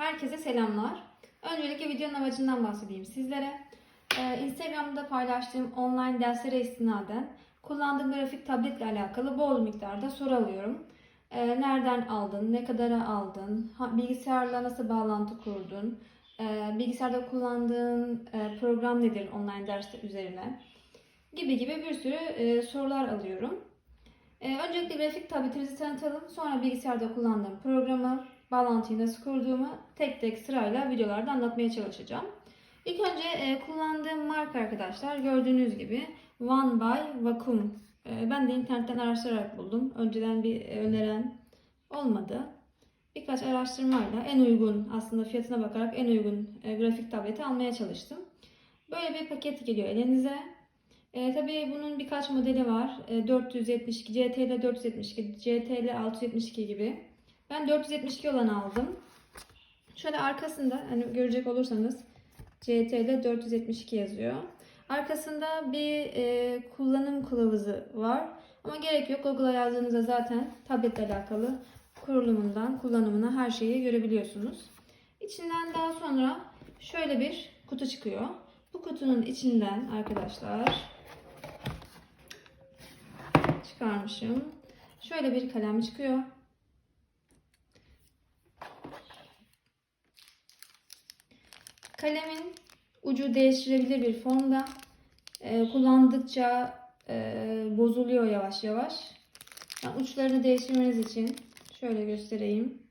Herkese selamlar. Öncelikle videonun amacından bahsedeyim sizlere. Ee, Instagram'da paylaştığım online derslere istinaden kullandığım grafik tabletle alakalı bol miktarda soru alıyorum. Ee, nereden aldın, ne kadara aldın, bilgisayarla nasıl bağlantı kurdun, ee, bilgisayarda kullandığın e, program nedir online ders üzerine gibi gibi bir sürü e, sorular alıyorum. Ee, öncelikle grafik tabletimizi tanıtalım. Sonra bilgisayarda kullandığım programı, bağlantıyı nasıl kurduğumu tek tek sırayla videolarda anlatmaya çalışacağım. İlk önce e, kullandığım marka arkadaşlar gördüğünüz gibi One by Vacuum. E, ben de internetten araştırarak buldum. Önceden bir öneren olmadı. Birkaç araştırmayla en uygun aslında fiyatına bakarak en uygun e, grafik tableti almaya çalıştım. Böyle bir paket geliyor elinize. E, tabii bunun birkaç modeli var. E, 472, CTL 472, CTL 672 gibi. Ben 472 olan aldım. Şöyle arkasında hani görecek olursanız CTL 472 yazıyor. Arkasında bir e, kullanım kılavuzu var. Ama gerek yok. Google'a yazdığınızda zaten tabletle alakalı kurulumundan kullanımına her şeyi görebiliyorsunuz. İçinden daha sonra şöyle bir kutu çıkıyor. Bu kutunun içinden arkadaşlar çıkarmışım. Şöyle bir kalem çıkıyor. Kalemin ucu değiştirebilir bir formda. Ee, kullandıkça e, bozuluyor yavaş yavaş. Yani uçlarını değiştirmeniz için şöyle göstereyim.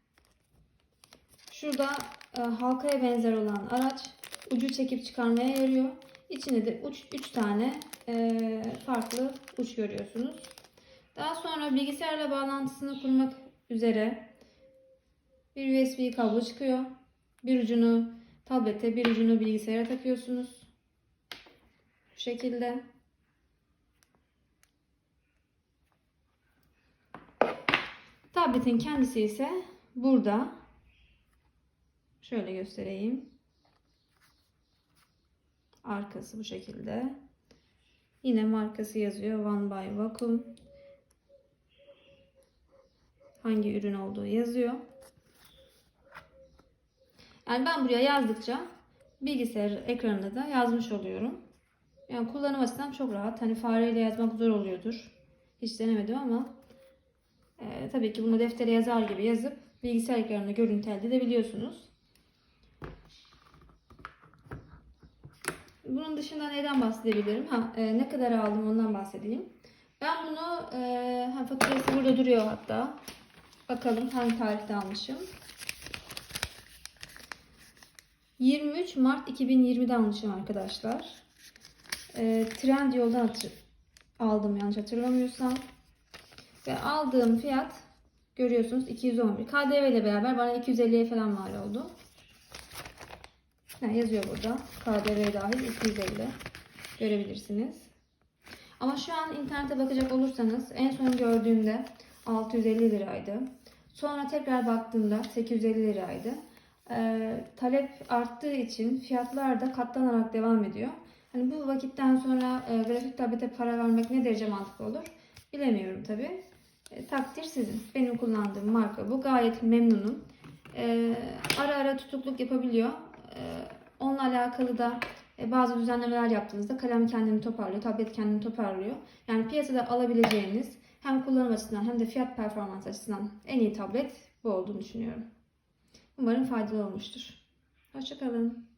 Şurada e, halkaya benzer olan araç ucu çekip çıkarmaya yarıyor. İçinde de uç 3 tane e, farklı uç görüyorsunuz. Daha sonra bilgisayarla bağlantısını kurmak üzere bir USB kablo çıkıyor. Bir ucunu tablete, bir ucunu bilgisayara takıyorsunuz. Bu şekilde. Tabletin kendisi ise burada. Şöyle göstereyim. Arkası bu şekilde. Yine markası yazıyor. One by Vacuum. Hangi ürün olduğu yazıyor. Yani ben buraya yazdıkça bilgisayar ekranında da yazmış oluyorum. Yani kullanım açısından çok rahat. Hani fareyle yazmak zor oluyordur. Hiç denemedim ama e, tabii ki bunu deftere yazar gibi yazıp bilgisayar ekranında görüntü elde edebiliyorsunuz. Bunun dışında neden bahsedebilirim? Ha, e, ne kadar aldım ondan bahsedeyim. Ben bunu e, faturası burada duruyor hatta. Bakalım hangi tarihte almışım. 23 Mart 2020'de almışım arkadaşlar. E, Trendyol'dan hatır- aldım yanlış hatırlamıyorsam. Ve aldığım fiyat görüyorsunuz 211. KDV ile beraber bana 250'ye falan mal oldu. Ha, yazıyor burada. KDV dahil 250 görebilirsiniz. Ama şu an internete bakacak olursanız en son gördüğümde 650 liraydı. Sonra tekrar baktığımda 850 liraydı. Ee, talep arttığı için fiyatlar da katlanarak devam ediyor. Hani bu vakitten sonra e, grafik tablete para vermek ne derece mantıklı olur bilemiyorum tabi. takdir sizin. Benim kullandığım marka bu. Gayet memnunum. Ee, ara ara tutukluk yapabiliyor. Ee, onunla alakalı da e, bazı düzenlemeler yaptığınızda kalem kendini toparlıyor, tablet kendini toparlıyor. Yani piyasada alabileceğiniz hem kullanım açısından hem de fiyat performans açısından en iyi tablet bu olduğunu düşünüyorum. Umarım faydalı olmuştur. Hoşçakalın.